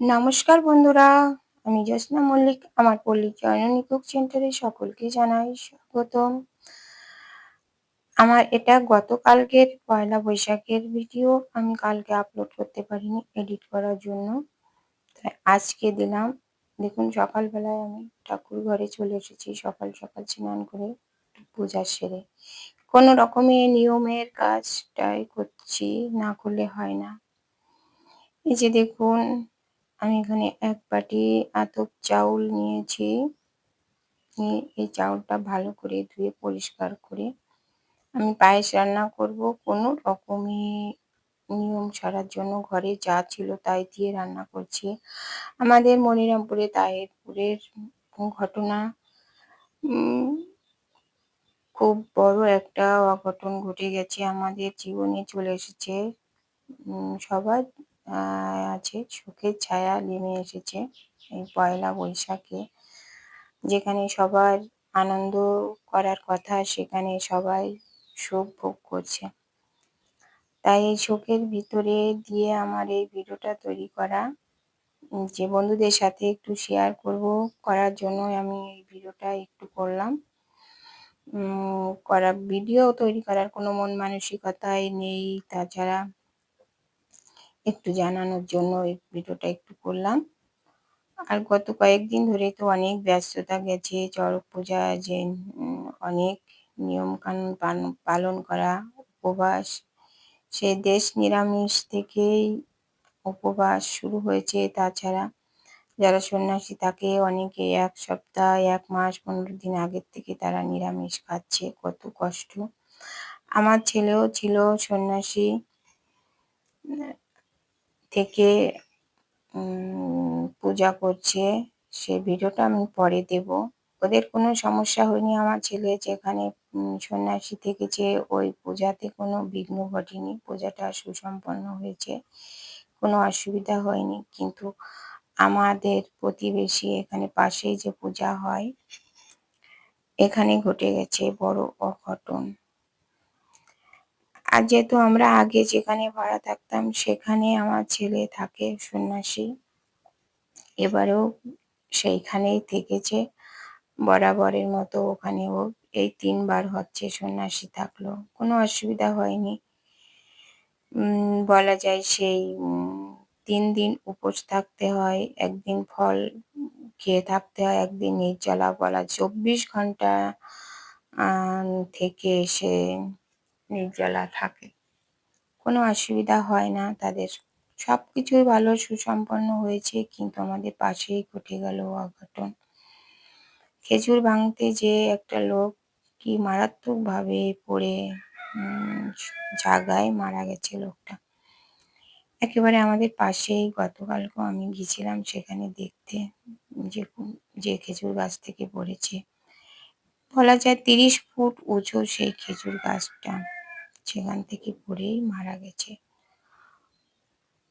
নমস্কার বন্ধুরা, আমি জ্যোৎস্না মল্লিক, আমার পল্লী জয়ননী কুক সেন্টারে সকলকে জানাই স্বাগতম। আমার এটা গতকালকের পয়লা বৈশাখের ভিডিও, আমি কালকে আপলোড করতে পারিনি এডিট করার জন্য। তাই আজকে দিলাম। দেখুন, সকালবেলায় আমি ঠাকুর ঘরে চলে এসেছি, সকাল সকাল স্নান করে পূজা সেরে। কোনো রকমের নিয়মের কাজটাই করছি, না করলে হয় না। এই যে দেখুন আমি এখানে এক বাটি আতপ চাউল নিয়েছি। নিয়ে এই চাউলটা ভালো করে ধুয়ে পরিষ্কার করে আমি পায়েস রান্না করব। কোনো রকমই নিয়ম ছাড়ার জন্য ঘরে যা ছিল তাই দিয়ে রান্না করছি। আমাদের মনিরামপুরে, তাহেরপুরের ঘটনা খুব বড় একটা অঘটন ঘটে গেছে। আমাদের জীবনে চলে এসেছে সবার আছে, সুখের ছায়া নেমে এসেছে এই পয়লা বৈশাখে। যেখানে সবার আনন্দ করার কথা, সেখানে সবাই শোক ভোগ করছে। তাই এই শোকের ভিতরে দিয়ে আমার এই ভিডিওটা তৈরি করা। যে বন্ধুদের সাথে একটু শেয়ার করব, করার জন্য আমি এই ভিডিওটা একটু করলাম। করা, ভিডিও তৈরি করার কোনো মন মানসিকতাই নেই। তাছাড়া একটু জানানোর জন্য এই ভিডিওটা একটু করলাম। আর গত কয়েকদিন ধরে তো অনেক ব্যস্ততা গেছে, চড়ক পূজা, যে অনেক নিয়মকানুন পালন করা, উপবাস। সে দেশ নিরামিষ থেকেই উপবাস শুরু হয়েছে। তাছাড়া যারা সন্ন্যাসী থাকে অনেকে এক সপ্তাহ, এক মাস, পনেরো দিন আগের থেকে তারা নিরামিষ খাচ্ছে। কত কষ্ট। আমার ছেলেও ছিল সন্ন্যাসী। থেকে পূজা করছে, সে ভিডিওটা আমি পরে দেব। ওদের কোনো সমস্যা হয়নি আমার ছেলে যেখানে সন্ন্যাসী থেকেছে, ওই পূজাতে কোনো বিঘ্ন ঘটেনি। পূজাটা সুসম্পন্ন হয়েছে, কোনো অসুবিধা হয়নি। কিন্তু আমাদের প্রতিবেশী এখানে পাশেই যে পূজা হয়, এখানে ঘটে গেছে বড় অঘটন। আর যেহেতু আমরা আগে যেখানে ভাড়া থাকতাম, সেখানে আমার ছেলে থাকে সন্ন্যাসী। এবারেও সেইখানেই থেকেছে। বরাবরের মতো ওখানেও এই তিনবার হচ্ছে সন্ন্যাসী থাকল। কোনো অসুবিধা হয়নি। বলা যায় সেই তিন দিন উপোস থাকতে হয়, একদিন ফল খেয়ে থাকতে হয়, একদিন নির্জলা বলা চব্বিশ ঘণ্টা থেকে সে নির্জলা থাকে। কোনো অসুবিধা হয় না, তাদের সব কিছুই ভালো, সুসম্পন্ন হয়েছে, কিন্তু আমাদের পাশেই ঘটে গেল অঘটন। খেজুর ভাঙতে যে একটা লোক কি মারাত্মকভাবে পড়ে জায়গায় মারা গেছে লোকটা। একেবারে আমাদের পাশেই গতকালকেও আমি গেছিলাম সেখানে দেখতে, যে যে খেজুর গাছ থেকে পড়েছে। বলা যায় তিরিশ ফুট উঁচু সেই খেজুর গাছটা। সেখান থেকে পড়েই মারা গেছে।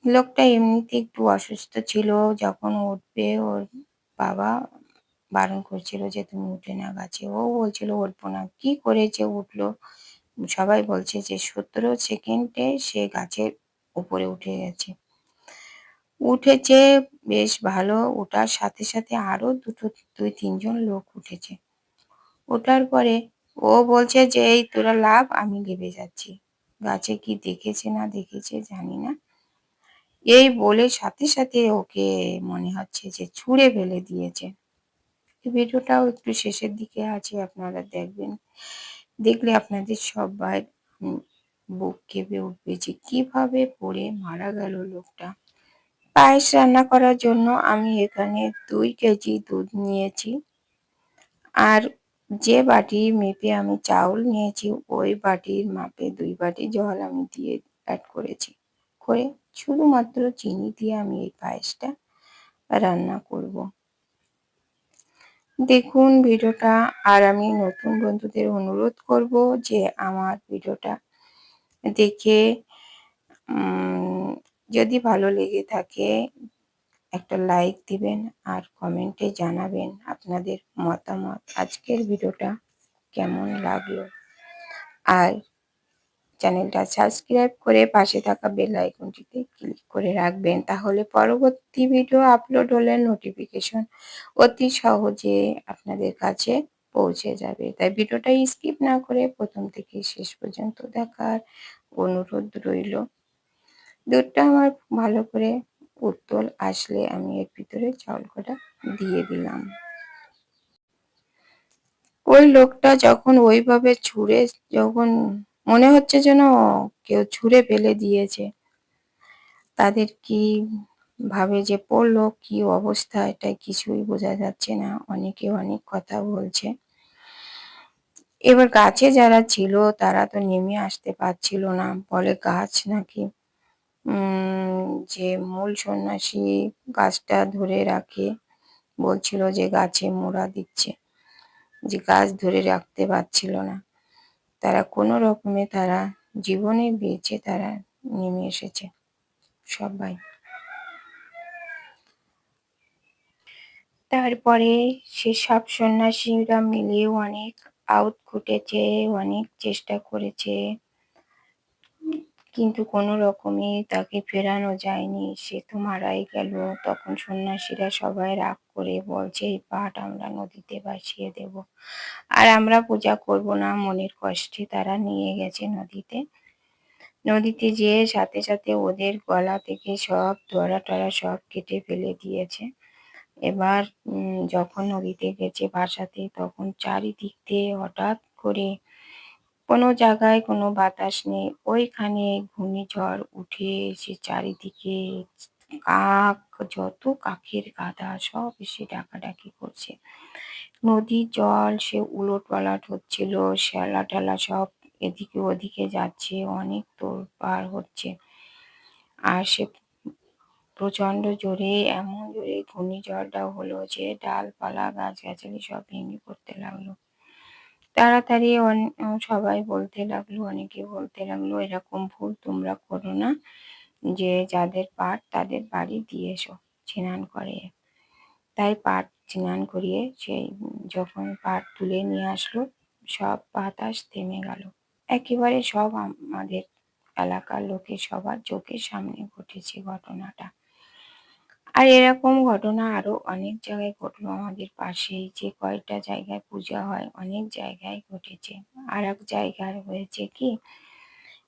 লোকটা এমনিতে একটু অসুস্থ ছিল, যখন উঠবে ওর বাবা বারণ করছিল যে, তুমি উঠে না গাছে। ও বলছিল, উঠবো না। কি করেছে? উঠল। সবাই বলছে যে, সতেরো সেকেন্ডে সে গাছের উপরে উঠে গেছে। উঠেছে, বেশ ভালো। ওঠার সাথে সাথে আরও দুটো, দুই, তিনজন লোক উঠেছে। ওঠার পরে ও বলছে যে, এই তোরা লাভ আমি লেবে যাচ্ছি। গাছে কি দেখেছে না দেখেছে জানি না। এই বলে সাথে সাথে ওকে মনে হচ্ছে যে ছুঁড়ে ফেলে দিয়েছে। ভিডিওটাও একটু শেষের দিকে আছে, আপনারা দেখবেন। দেখলে আপনাদের সবাই বুক কেঁপে উঠবে যে, কীভাবে পড়ে মারা গেল লোকটা? পায়েস রান্না করার জন্য আমি এখানে দুই কেজি দুধ নিয়েছি। আর যে বাটি মেপে আমি চাউল নিয়েছি, ওই বাটির মাপে দুই বাটি জল আমি দিয়ে অ্যাড করেছি। করে শুধুমাত্র চিনি দিয়ে আমি এই পায়েসটা রান্না করব। দেখুন ভিডিওটা, আর আমি নতুন বন্ধুদের অনুরোধ করব যে আমার ভিডিওটা দেখে যদি ভালো লেগে থাকে একটা লাইক দিবেন আর কমেন্টে জানাবেন আপনাদের মতামত। আজকের ভিডিওটা কেমন লাগল? আর চ্যানেলটা সাবস্ক্রাইব করে পাশে থাকা বেল আইকনটিতে ক্লিক করে রাখবেন, তাহলে পরবর্তী ভিডিও আপলোড হলে নোটিফিকেশন অতি সহজে আপনাদের কাছে পৌঁছে যাবে। তাই ভিডিওটা স্কিপ না করে প্রথম থেকে শেষ পর্যন্ত দেখার অনুরোধ রইল। দুধটা আমার ভালো করে উত্তল আসলে আমি এর ভিতরে চাউল কটা দিয়ে দিলাম। ওই লোকটা যখন ওইভাবে ছুঁড়ে, যখন মনে হচ্ছে যেন কেউ ছুঁড়ে ফেলে দিয়েছে, তাদের কি ভাবে যে পড়ল, কি অবস্থা, এটা কিছুই বোঝা যাচ্ছে না। অনেকে অনেক কথা বলছে। এবার গাছে যারা ছিল, তারা তো নেমে আসতে পারছিল না। বলে গাছ নাকি যে মূল সন্ন্যাসী গাছটা ধরে রাখে, বলছিল যে গাছে মোড়া দিচ্ছে। যে গাছ ধরে রাখতে পারছিল না। তারা কোনো রকমে তারা জীবনে বেঁচে তারা নেমে এসেছে সবাই। তারপরে সে সব সন্ন্যাসীরা মিলিয়ে অনেক আউট ঘটেছে, অনেক চেষ্টা করেছে। কিন্তু কোনো রকমে তাকে ফেরানো যায়নি। সে তো মারাই গেল। তখন সন্ন্যাসীরা সবাই রাগ করে বলছে, এই পাট আমরা নদীতে ভাসিয়ে দেব। আর আমরা পূজা করব না। মনের কষ্টে তারা নিয়ে গেছে নদীতে। নদীতে যেয়ে সাথে সাথে ওদের গলা থেকে সব ধরা টরা সব কেটে ফেলে দিয়েছে। এবার যখন নদীতে গেছে ভাসাতে, তখন চারিদিক দিয়ে হঠাৎ করে কোনো জায়গায় কোনো বাতাস নেই। ওইখানে ঘূর্ণিঝড় উঠে এসে চারিদিকে কাক, যত কাকের গাদা সব এসে ডাকাডাকি করছে। নদীর জল, সে উলট পালট হচ্ছিল শ্যালা টেলা সব এদিকে ওদিকে যাচ্ছে, অনেক পার হচ্ছে। আর সে প্রচণ্ড জোরে, এমন জোরে ঘূর্ণিঝড়টা হলো যে ডালপালা, গাছগাছালি সব ভেঙে পড়তে লাগল। তাড়াতাড়ি সবাই বলতে লাগল, অনেকে বলতে লাগল, এরকম ভুল তোমরা করো না। যে যাদের পাট তাদের বাড়ি দিয়ে এসো, স্নান করে। তাই পাট স্নান করিয়ে সেই যখন পাট তুলে নিয়ে আসলো, সব বাতাস থেমে গেল। একেবারে সব আমাদের এলাকার লোকের সবার চোখের সামনে ঘটেছে ঘটনাটা। আর এরকম ঘটনা আরও অনেক জায়গায় ঘটলো আমাদের পাশেই যে কয়টা জায়গায় পূজা হয়, অনেক জায়গায় ঘটেছে। আর এক জায়গায় হয়েছে কি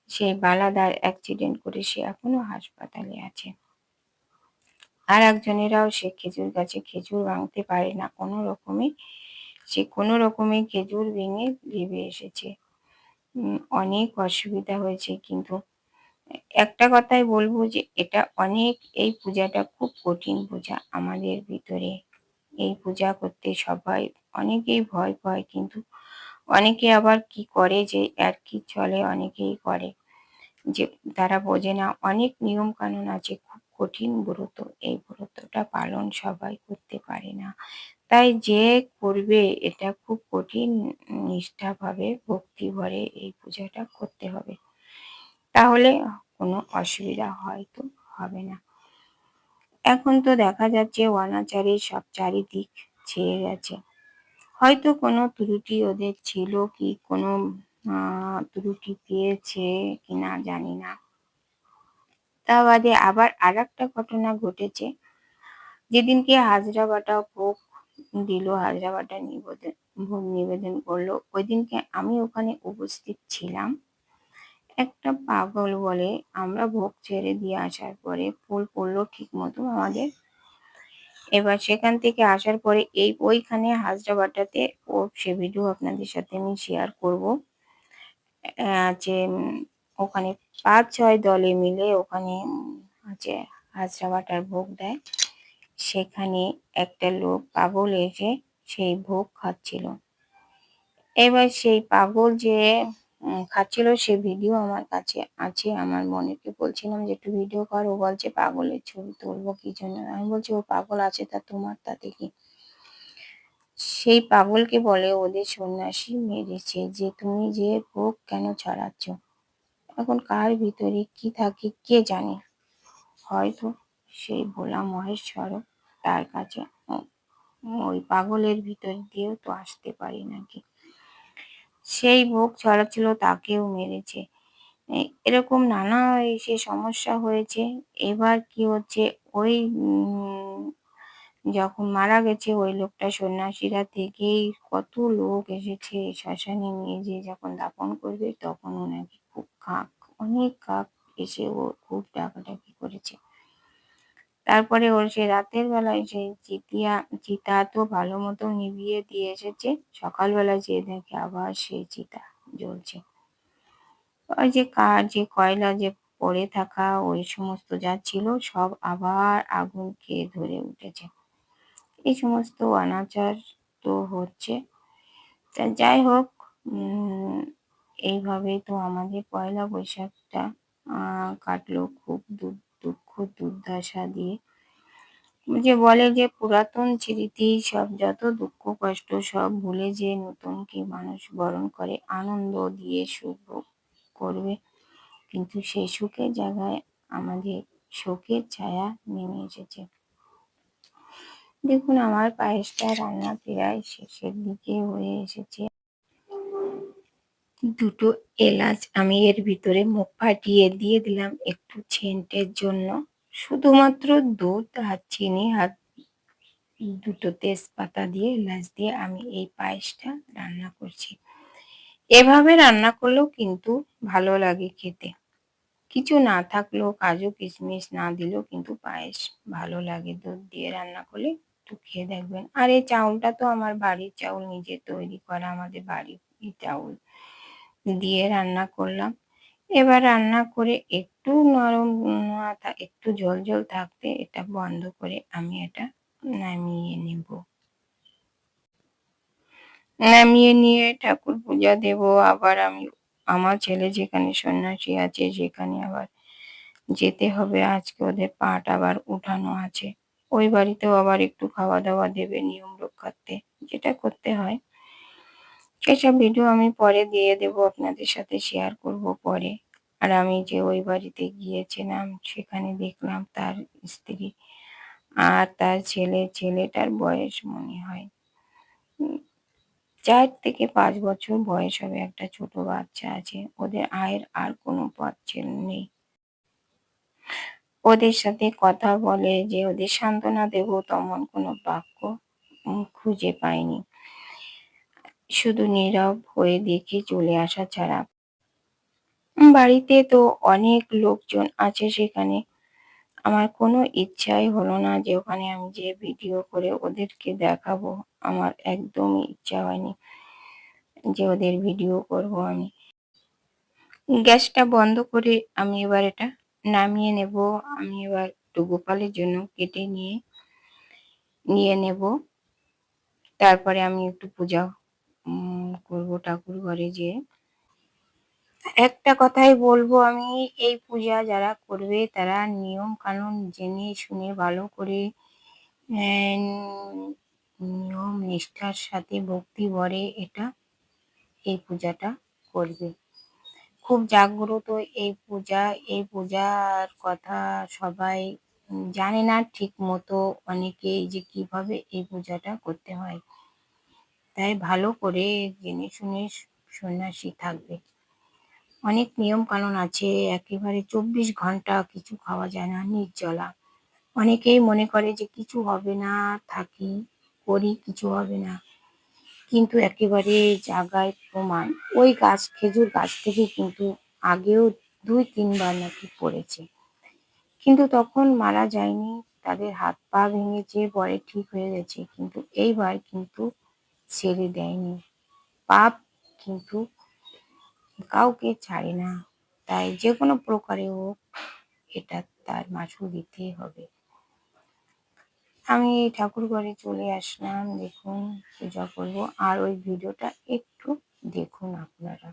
সেই বালাদার অ্যাক্সিডেন্ট করে সে এখনও হাসপাতালে আছে। আর একজনেরাও সে খেজুর গাছে খেজুর ভাঙতে পারে না, কোনো রকমে সে কোনো রকমে খেজুর ভেঙে ভেবে এসেছে। অনেক অসুবিধা হয়েছে কিন্তু একটা কথাই বলব যে এটা অনেক, এই পূজাটা খুব কঠিন পূজা আমাদের ভিতরে। এই পূজা করতে সবাই, অনেকেই ভয় পায় কিন্তু অনেকে আবার কি করে যে আর কি চলে অনেকেই করে। যে তারা বোঝে না, অনেক নিয়ম কানুন আছে, খুব কঠিন ব্রত, এই ব্রতটা পালন সবাই করতে পারে না। তাই যে করবে এটা খুব কঠিন নিষ্ঠাভাবে ভক্তি ভরে এই পূজাটা করতে হবে। তাহলে কোনো অসুবিধা হয়তো হবে না। এখন তো দেখা যাচ্ছে অনাচারে সব চারিদিক ছেয়ে গেছে। হয়তো কোনো ত্রুটি ওদের ছিল কি কোনো ত্রুটি পেয়েছে কি না জানি না। তা বাদে আবার আর একটা ঘটনা ঘটেছে। যেদিনকে হাজরা বাটা ভোগ দিল, হাজরা বাটা নিবেদন, ভোগ নিবেদন করল ওই দিনকে আমি ওখানে উপস্থিত ছিলাম। একটা পাগল বলে আমরা ভোগ ছেড়ে দিয়ে আসার পরে ফুল পড়ল ঠিক মতো আমাদের। এবার সেখান থেকে আসার পরে এই ওইখানে হাজরাবাটাতে ও সে ভিডিও আপনাদের সাথে আমি শেয়ার করব। যে ওখানে পাঁচ ছয় দলে মিলে ওখানে আছে হাজরাবাটার ভোগ দেয়। সেখানে একটা লোক পাগল এসে সেই ভোগ খাচ্ছিল। এবার সেই পাগল যে খাচ্ছিল সে ভিডিও আমার কাছে আছে, আমার মনেকে বলছিলাম যে, একটু ভিডিও কর। ও বলছে, পাগলের ছবি তুলবো কি জন্য? আমি বলছি, ও পাগল আছে, তা তোমার তাতে কি? সেই পাগলকে বলে, ওদের সন্ন্যাসী মেরেছে, যে তুমি যে ভোগ কেন ছড়াচ্ছ? এখন কার ভিতরে কি থাকে কে জানে? হয়তো সেই ভোলা মহেশ্বর তার কাছে ওই পাগলের ভিতর দিয়েও তো আসতে পারি নাকি? সেই ভোগ ছড়াচ্ছিল তাকেও মেরেছে। এরকম নানা এসে সমস্যা হয়েছে। এবার কি হচ্ছে? ওই যখন মারা গেছে ওই লোকটা সন্ন্যাসীরা থেকেই কত লোক এসেছে শ্মশানে নিয়ে যে যখন দাপন করবে তখন ওনাকে খুব কাক, অনেক কাক এসে ও খুব ডাকাডাকি করেছে। তারপরে ওর সে রাতের বেলায় সেই চিতিয়া চিতা তো ভালো মতো নিভিয়ে দিয়ে এসেছে। সকালবেলা যেয়ে দেখে আবার সেই চিতা জ্বলছে। ওই যে কার যে কয়লা যে পড়ে থাকা, ওই সমস্ত যা ছিল সব আবার আগুন খেয়ে ধরে উঠেছে। এই সমস্ত অনাচার তো হচ্ছে। যাই হোক এইভাবে তো আমাদের পয়লা বৈশাখটা কাটলো খুব দু- দুঃখ দুর্দশা দিয়ে যে বলে যে পুরাতন স্মৃতি, সব যত দুঃখ, কষ্ট, সব ভুলে যে নতুনকে মানুষ বরণ করে, আনন্দ দিয়ে সুখ করবে। কিন্তু সেই সুখের জায়গায় আমাদের শোকের ছায়া নেমে এসেছে। দেখুন, আমার পায়েসটা রান্না প্রায় শেষের দিকে হয়ে এসেছে। দুটো এলাচ আমি এর ভিতরে মুখ ফাটিয়ে দিয়ে দিলাম একটু ছেন্টের জন্য। শুধুমাত্র দুধ আর চিনি আর দুটো তেজপাতা দিয়ে এলাচ দিয়ে আমি এই পায়েসটা রান্না করছি। এভাবে রান্না করলেও কিন্তু ভালো লাগে খেতে। কিছু না থাকলেও কাজু কিশমিশ না দিলেও কিন্তু পায়েস ভালো লাগে। দুধ দিয়ে রান্না করলে একটু খেয়ে দেখবেন। আর এই চাউলটা তো আমার বাড়ির চাউল, নিজে তৈরি করা আমাদের বাড়ির চাউল। দিয়ে রান্না করলাম। এবার রান্না করে একটু নরম একটু জল ঝোল থাকতে এটা বন্ধ করে আমি এটা নামিয়ে নেব। নামিয়ে নিয়ে ঠাকুর পূজা দেব। আবার আমি, আমার ছেলে যেখানে সন্ন্যাসী আছে সেখানে আবার যেতে হবে। আজকে ওদের পাট আবার উঠানো আছে। ওই বাড়িতেও আবার একটু খাওয়া দাওয়া দেবে নিয়ম রক্ষার্থে। যেটা করতে হয় এসব ভিডিও আমি পরে দিয়ে দেব, আপনাদের সাথে শেয়ার করব পরে। আর আমি যে ওই বাড়িতে গিয়েছিলাম, সেখানে দেখলাম তার স্ত্রী আর তার ছেলে, ছেলেটার বয়স মনে হয় চার থেকে পাঁচ বছর বয়স হবে একটা ছোট বাচ্চা আছে। ওদের আয়ের আর কোনো পথ ছিল নেই। ওদের সাথে কথা বলে যে ওদের সান্ত্বনা দেব, তেমন কোনো বাক্য খুঁজে পাইনি। শুধু নীরব হয়ে দেখে চলে আসা ছাড়া। বাড়িতে তো অনেক লোকজন আছে সেখানে। আমার কোনো ইচ্ছাই হলো না যে ওখানে আমি যে ভিডিও করে ওদেরকে দেখাবো। আমার একদমই ইচ্ছা হয়নি যে ওদের ভিডিও করব আমি। গ্যাসটা বন্ধ করে আমি এবার এটা নামিয়ে নেব। আমি এবার একটু গোপালের জন্য কেটে নিয়ে নিয়ে নেব। তারপরে আমি একটু পূজা করব ঠাকুর ঘরে যেয়ে। একটা কথাই বলব আমি, এই পূজা যারা করবে তারা নিয়ম কানুন জেনে শুনে ভালো করে নিয়ম নিষ্ঠার সাথে ভক্তি ভরে এটা, এই পূজাটা করবে। খুব জাগ্রত এই পূজা, এই পূজার কথা সবাই জানে না ঠিক মতো অনেকে যে কীভাবে এই পূজাটা করতে হয়। তাই ভালো করে জেনে শুনে সন্ন্যাসী থাকবে। অনেক নিয়ম কানুন আছে, একেবারে চব্বিশ ঘণ্টা কিছু খাওয়া যায় না, নির্জলা। অনেকেই মনে করে যে কিছু হবে না, থাকি, করি, কিছু হবে না। কিন্তু একেবারে জায়গায় প্রমাণ, ওই গাছ, খেজুর গাছ থেকে কিন্তু আগেও দুই, তিনবার নাকি পড়েছে। কিন্তু তখন মারা যায়নি, তাদের হাত পা ভেঙেছে, পরে ঠিক হয়ে গেছে, কিন্তু এইবার কিন্তু ছেড়ে দেয়নি। পাপ কিন্তু কাউকে ছাড়ে না। তাই যে কোনো প্রকারে হোক, এটা তার মাসুল দিতেই হবে। আমি এই ঠাকুর ঘরে চলে আসলাম। দেখুন, পূজা করব। আর ওই ভিডিওটা একটু দেখুন আপনারা।